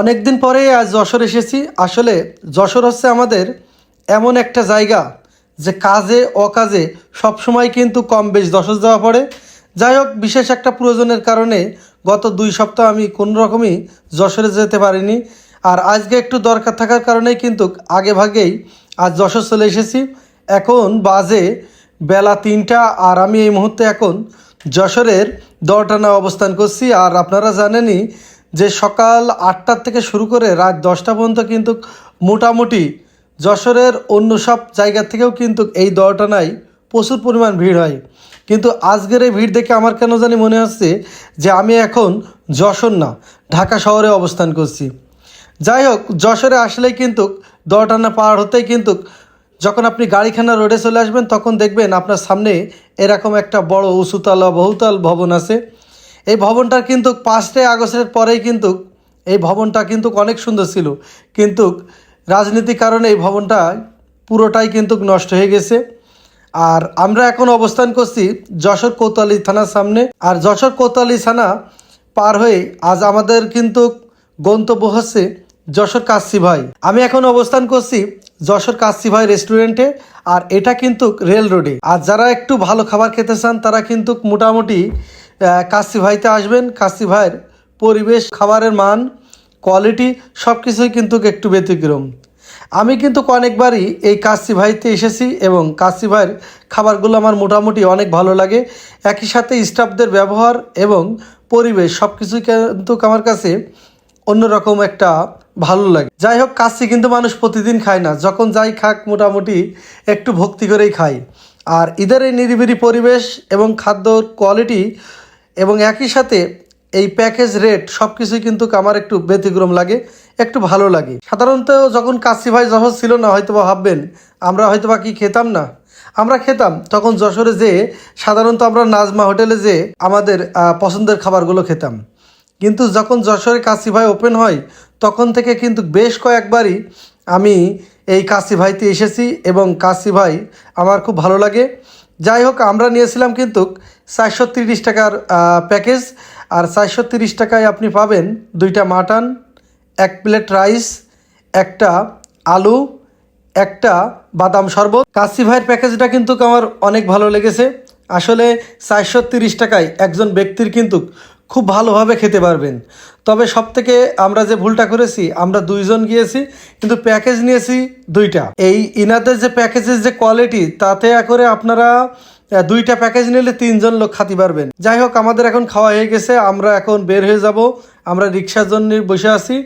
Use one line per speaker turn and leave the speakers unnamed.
অনেক দিন পরে আজ যশোর এসেছি। আসলে যশোর হচ্ছে আমাদের এমন একটা জায়গা যে কাজে, অকাজে সবসময় কিন্তু কম বেশ যশোর যাওয়া পড়ে। যাই হোক, বিশেষ একটা প্রয়োজনের কারণে গত দুই সপ্তাহ আমি কোনো রকমই যশোরে যেতে পারিনি। আর আজকে একটু দরকার থাকার কারণেই কিন্তু আগে ভাগেই আজ যশোর চলে এসেছি। এখন বাজে বেলা তিনটা আর আমি এই মুহূর্তে এখন যশোরের দরটানা অবস্থান করছি। আর আপনারা জানেনই যে সকাল আটটার থেকে শুরু করে রাত দশটা পর্যন্ত কিন্তু মোটামুটি যশোরের অন্য সব জায়গা থেকেও কিন্তু এই দরটানায় প্রচুর পরিমাণ ভিড় হয়। কিন্তু আজকের এই ভিড় দেখে আমার কেন জানি মনে হচ্ছে যে আমি এখন যশোর না, ঢাকা শহরে অবস্থান করছি। যাই হোক, যশোরে আসলেই কিন্তু দরটানা পার হতেই কিন্তু যখন আপনি গাড়িখানা রোডে চলে আসবেন, তখন দেখবেন আপনার সামনে এরকম একটা বড় উঁচুতলা, বহুতল ভবন আছে। এই ভবনটার কিন্তু পাঁচটাই আগস্টের পরেই কিন্তু এই ভবনটা কিন্তু অনেক সুন্দর ছিল। কিন্তু রাজনীতির কারণে এই ভবনটা পুরোটাই কিন্তু নষ্ট হয়ে গেছে। আর আমরা এখন অবস্থান করছি যশোর কোতোয়ালি থানার সামনে। আর যশোর কোতোয়ালি থানা পার হয়ে আজ আমাদের কিন্তু গন্তব্য হচ্ছে যশোর কাশি ভাই। আমি এখন অবস্থান করছি যশোর কাশি ভাই রেস্টুরেন্টে আর এটা কিন্তু রেল রোডে আর যারা একটু ভালো খাবার খেতে চান, তারা কিন্তু মোটামুটি কাশি ভাইতে আসবেন। কাশি ভাইয়ের পরিবেশ, খাবারের মান কোয়ালিটি সব কিছুই কিন্তু একটু ব্যতিক্রম। আমি কিন্তু অনেকবারই এই কাশি ভাইতে এসেছি এবং কাশি ভাইয়ের খাবারগুলো আমার মোটামুটি অনেক ভালো লাগে। একই সাথে স্টাফদের ব্যবহার এবং পরিবেশ সব কিছুই কিন্তু আমার কাছে অন্যরকম একটা ভালো লাগে। যাই হোক, কাশি কিন্তু মানুষ প্রতিদিন খায় না। যখন যাই খাক, মোটামুটি একটু ভক্তি করেই খায় আর ঈদের এই নিরিবিলি পরিবেশ এবং খাদ্যর কোয়ালিটি এবং একই সাথে এই প্যাকেজ রেট সব কিছুই কিন্তু আমার একটু ব্যতিক্রম লাগে, একটু ভালো লাগে। সাধারণত যখন কাশি ভাই যখন ছিল না হয়তো বা ভাববেন, আমরা হয়তো বা কি খেতাম না? আমরা খেতাম, তখন যশোরে যে সাধারণত আমরা নাজমা হোটেলে যে আমাদের পছন্দের খাবারগুলো খেতাম। কিন্তু যখন যশোরে কাশি ভাই ওপেন হয়, তখন থেকে কিন্তু বেশ কয়েকবারই আমি এই কাশি ভাইতে এসেছি এবং কাশি ভাই আমার খুব ভালো লাগে। যাই হোক, আমরা নিয়েছিলাম কিন্তু চারশো তিরিশ টাকার প্যাকেজ আর চারশো তিরিশ টাকায় আপনি পাবেন দুইটা মাটন, এক প্লেট রাইস একটা আলু, একটা বাদাম শরবত। কাশি ভাইয়ের প্যাকেজটা কিন্তু আমার অনেক ভালো লেগেছে। আসলে চারশো তিরিশ টাকায় একজন ব্যক্তির কিন্তু খুব ভালোভাবে খেতে পারবেন। তবে সব থেকে আমরা যে ভুলটা করেছি, আমরা দুইজন গিয়েছি, কিন্তু প্যাকেজ নিয়েছি দুইটা। এই ইনাদের যে প্যাকেজের যে কোয়ালিটি, তাতে করে আপনারা দুইটা প্যাকেজ নিলে তিনজন লোক খাতে পারবেন। যাই হোক, আমাদের এখন খাওয়া হয়ে গেছে, আমরা এখন বের হয়ে যাব। আমরা রিক্সার জন্য বসে আছি।